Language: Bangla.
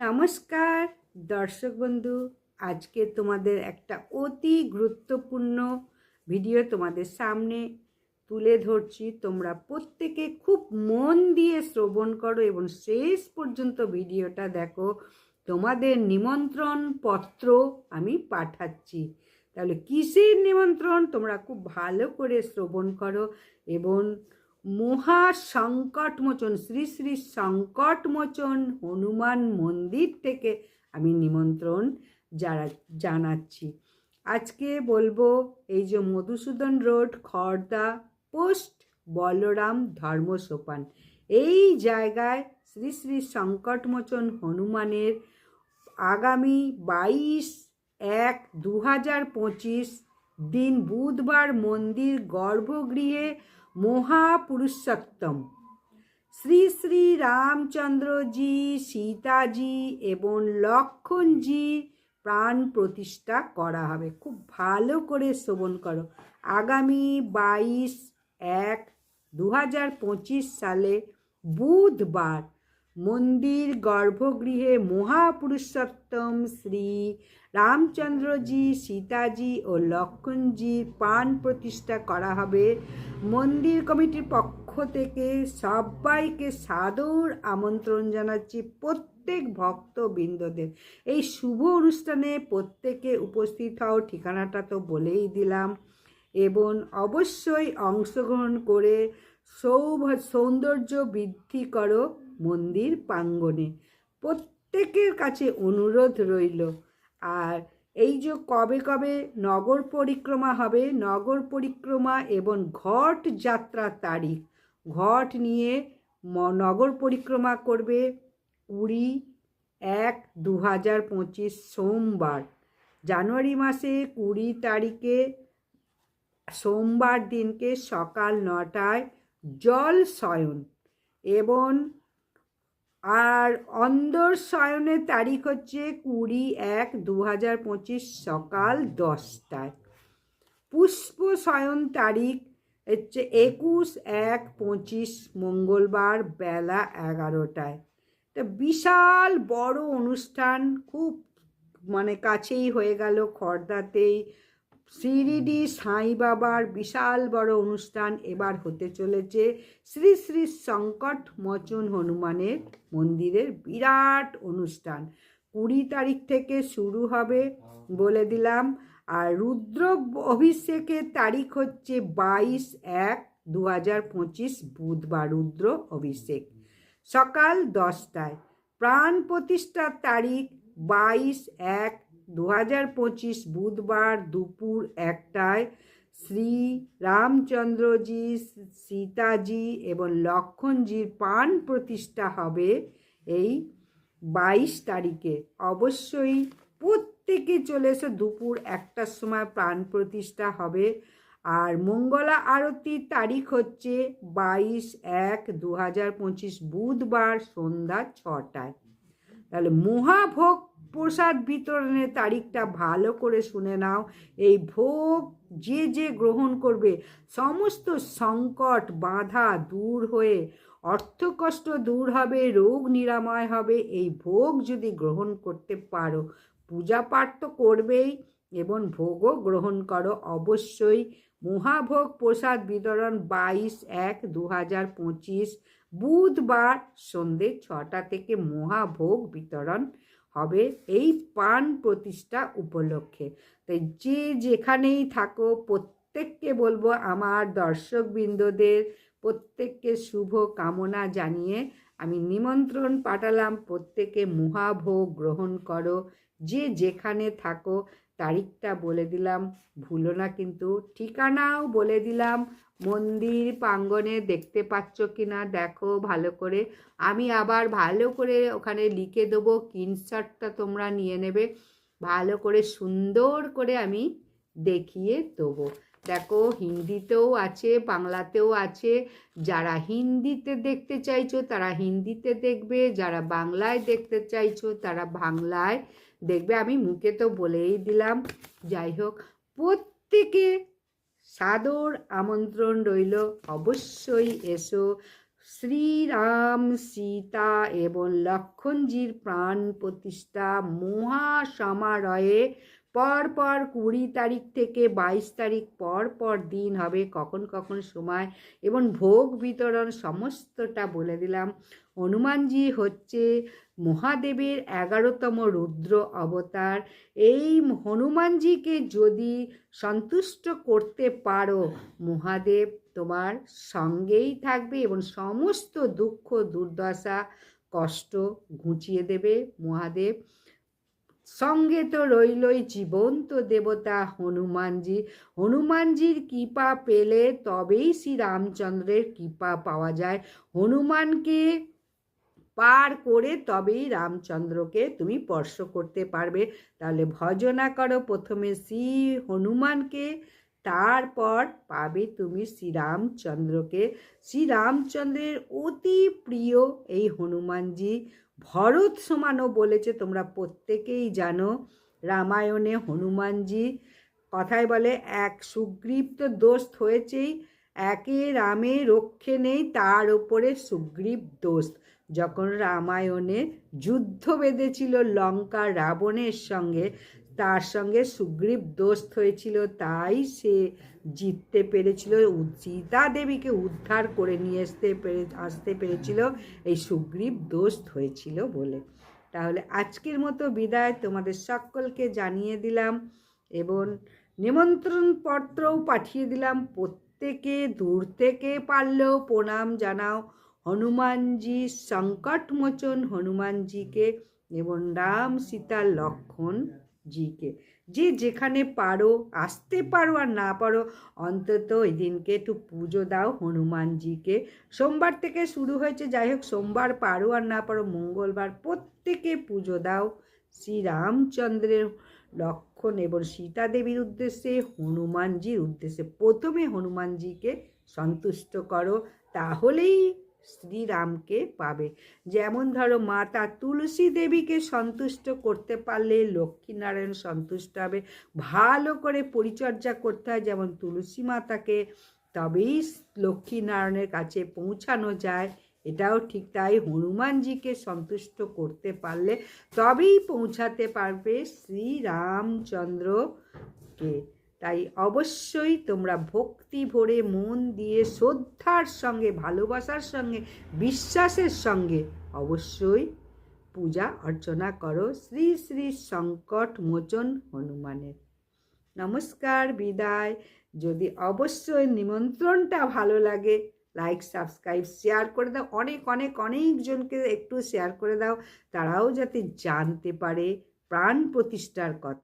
নমস্কার, দর্শক বন্ধু, আজকে তোমাদের একটা অতি গুরুত্বপূর্ণ ভিডিও তোমাদের সামনে তুলে ধরছি। তোমরা প্রত্যেকে খুব মন দিয়ে শ্রবণ করো এবং শেষ পর্যন্ত ভিডিওটা দেখো। তোমাদের নিমন্ত্রণ পত্র আমি পাঠাচ্ছি। তাহলে কিসের নিমন্ত্রণ? তোমরা খুব ভালো করে শ্রবণ করো এবং মহা সংকটমোচন শ্রী শ্রী সংকটমোচন হনুমান মন্দির থেকে আমি নিমন্ত্রণ যারা জানাচ্ছি। আজকে বলব এই যে মধুসূদন রোড, খর্দা পোস্ট, বলরাম ধর্মসোপান। এই জায়গায় শ্রী শ্রী সংকটমোচন হনুমানের আগামী বাইশ এক দু হাজার পঁচিশ দিন বুধবার মন্দির গর্ভগৃহে মহাপুরুষোত্তম। শ্রী শ্রী রামচন্দ্রজি, সীতাজি এবং লক্ষণজি প্রাণ প্রতিষ্ঠা করা হবে। খুব ভালো করে শ্রবণ করো। আগামী বাইশ এক দু সালে বুধবার মন্দির গর্ভগৃহে মহাপুরুষোত্তম শ্রী রামচন্দ্রজি, সীতাজি ও লক্ষণজির পান প্রতিষ্ঠা করা হবে। মন্দির কমিটির পক্ষ থেকে সবাইকে সাদর আমন্ত্রণ জানাচ্ছি প্রত্যেক ভক্তবৃন্দদের। এই শুভ অনুষ্ঠানে প্রত্যেকে উপস্থিত হও, ঠিকানাটা তো বলেই দিলাম। এবং অবশ্যই অংশগ্রহণ করে সৌভ, সৌন্দর্য বৃদ্ধি করো। মন্দির প্রাঙ্গণে। প্রত্যেকের কাছে অনুরোধ রইল। আর এই যে কবে কবে নগর পরিক্রমা হবে, নগর পরিক্রমা এবং ঘট যাত্রার তারিখ, ঘট নিয়ে নগর পরিক্রমা করবে কুড়ি এক দু হাজার পঁচিশ সোমবার। জানুয়ারি মাসে কুড়ি তারিখে সোমবার দিনকে সকাল নটায় জল শয়ন এবং আর অন্দর শয়নের তারিখ হচ্ছে কুড়ি এক দু হাজার পঁচিশ সকাল দশটায়। পুষ্প শয়ন তারিখ হচ্ছে একুশ এক পঁচিশ মঙ্গলবার বেলা এগারোটায়। তো বিশাল বড় অনুষ্ঠান, খুব মানে কাছেই হয়ে গেল খর্দাতেই। শিরিডি সাই বাবার বিশাল বড় অনুষ্ঠান এবার হতে চলেছে শ্রী শ্রী সংকট মোচন হনুমানের মন্দিরের বিরাট অনুষ্ঠান। কুড়ি তারিখ থেকে শুরু হবে বলে দিলাম। আর রুদ্র অভিষেকের তারিখ হচ্ছে বাইশ এক দু হাজার পঁচিশ বুধবার রুদ্র অভিষেক। সকাল দশটায় প্রাণ প্রতিষ্ঠার তারিখ বাইশ এক দু হাজার পঁচিশ বুধবার দুপুর একটায় শ্রী রামচন্দ্রজি, সীতাজি এবং লক্ষণজির প্রাণ প্রতিষ্ঠা হবে এই বাইশ তারিখে। অবশ্যই প্রত্যেকে চলে এসে, দুপুর একটার সময় প্রাণ প্রতিষ্ঠা হবে। আর মঙ্গলা আরতির তারিখ হচ্ছে বাইশ এক দু হাজার পঁচিশ বুধবার সন্ধ্যা ছটায়। তাহলে মহাভোগ প্রসাদ বিতরণের তারিখটা ভালো করে শুনে নাও। এই ভোগ যে যে গ্রহণ করবে, সমস্ত সংকট বাধা দূর হয়ে, অর্থকষ্ট দূর হবে, রোগ নিরাময় হবে। এই ভোগ যদি গ্রহণ করতে পারো, পূজা পাঠ তো করবেই এবং ভোগও গ্রহণ করো অবশ্যই। মহাভোগ প্রসাদ বিতরণ বাইশ এক দু হাজার পঁচিশ বুধবার সন্ধে ছটা থেকে মহাভোগ বিতরণ হবে এই পান প্রতিষ্ঠা উপলক্ষে। তাই যে যেখানেই থাকো, প্রত্যেককে বলব আমার দর্শকবৃন্দদের প্রত্যেককে শুভ কামনা জানিয়ে আমি নিমন্ত্রণ পাঠালাম। প্রত্যেকে মহাভোগ গ্রহণ করো। যে যেখানে থাকো, তারিখটা বলে দিলাম, ভুলো না কিন্তু, ঠিকানাও বলে দিলাম, মন্দির প্রাঙ্গণে দেখতে পাচ্ছ কি না দেখো ভালো করে। আমি আবার ভালো করে ওখানে লিখে দেবো কিনশটটা তোমরা নিয়ে নেবে, ভালো করে সুন্দর করে আমি দেখিয়ে দেবো। দেখো, হিন্দিতেও আছে, বাংলাতেও আছে। যারা হিন্দিতে দেখতে চাইছো, তারা হিন্দিতে দেখবে। যারা বাংলায় দেখতে চাইছো, তারা বাংলায় দেখবে। আমি মুখে তো বলেই দিলাম। যাই হোক, প্রত্যেকে সাদর আমন্ত্রণ রইল। অবশ্যই এসো। শ্রীরাম সীতা এবং লক্ষণজির প্রাণ প্রতিষ্ঠা মহা সমারোহে পর পর কুড়ি তারিখ থেকে বাইশ তারিখ পর পর দিন হবে, কখন কখন সময় এবং ভোগ বিতরণ সমস্তটা বলে দিলাম। হনুমানজি হচ্ছে মহাদেবের এগারোতম রুদ্র অবতার। এই হনুমানজিকে যদি সন্তুষ্ট করতে পারো, মহাদেব তোমার সঙ্গেই থাকবে এবং সমস্ত দুঃখ, দুর্দশা, কষ্ট ঘুচিয়ে দেবে মহাদেব। সঙ্গে তো রইলই জীবন্ত দেবতা হনুমানজি। হনুমানজির কৃপা পেলে তবেই শ্রী রামচন্দ্রের কৃপা পাওয়া যায়। হনুমানকে পার করে তবেই রামচন্দ্রকে তুমি স্পর্শ করতে পারবে। তাহলে ভজনা করো প্রথমে শ্রী হনুমানকে তারপর পাবে তুমি শ্রীরামচন্দ্রকে। শ্রীরামচন্দ্রের অতি প্রিয় এই হনুমানজি। ভরত সমানও বলেছে, তোমরা প্রত্যেকেই জানো, রামায়ণে হনুমানজি কথায় বলে, এক সুগ্রীব তো দোষ হয়েছেই, একে রামে রক্ষে নেই, তার ওপরে সুগ্রীব দোষ যখন রামায়ণে যুদ্ধ বেঁধেছিল লঙ্কা রাবণের সঙ্গে তার সঙ্গে সুগ্রীব দোস্ত হয়েছিল, তাই সে জিততে পেরেছিল। সীতা দেবীকে উদ্ধার করে নিয়ে আসতে পেরে, আসতে পেরেছিল, এই সুগ্রীব দোস্ত হয়েছিল বলে। তাহলে আজকের মতো বিদায় তোমাদের সকলকে জানিয়ে দিলাম এবং নিমন্ত্রণ পত্রও পাঠিয়ে দিলাম। প্রত্যেকে দূর থেকে পারলেও প্রণাম জানাও। হনুমানজি সংকটমোচন হনুমানজিকে এবং রাম সীতা লক্ষণ জিকে। যে যেখানে পারো, আসতে পারো আর না পারো, অন্তত ওই দিনকে একটু পুজো দাও হনুমানজিকে। সোমবার থেকে শুরু হয়েছে, যাই হোক, সোমবার পারো আর না পারো, মঙ্গলবার প্রত্যেকে পুজো দাও। শ্রীরামচন্দ্রের লক্ষণ এবং সীতা দেবীর উদ্দেশ্যে, হনুমানজির উদ্দেশ্যে। প্রথমে হনুমানজিকে সন্তুষ্ট করো, তাহলেই শ্রীরামকে পাবে। যেমন ধরো, মাতা তুলসী দেবীকে সন্তুষ্ট করতে পারলে লক্ষ্মীনারায়ণ সন্তুষ্ট হবে। ভালো করে পরিচর্যা করতে হয় যেমন তুলসী মাতাকে, তবেই লক্ষ্মীনারায়ণের কাছে পৌঁছানো যায়। এটাও ঠিক তাই হনুমানজিকে সন্তুষ্ট করতে পারলে তবেই পৌঁছাতে পারবে শ্রীরামচন্দ্রকে। তাই অবশ্যই তোমরা ভক্তি ভরে মন দিয়ে শ্রদ্ধার সঙ্গে, ভালোবাসার সঙ্গে, বিশ্বাসের সঙ্গে অবশ্যই পূজা অর্চনা করো শ্রী শ্রী সংকট মোচন হনুমানের। নমস্কার, বিদায়। যদি অবশ্যই নিমন্ত্রণটা ভালো লাগে লাইক সাবস্ক্রাইব শেয়ার করে দাও। অনেক অনেক অনেকজনকে একটু শেয়ার করে দাও। তারাও যাতে জানতে পারে, প্রাণ প্রতিষ্ঠার কথা।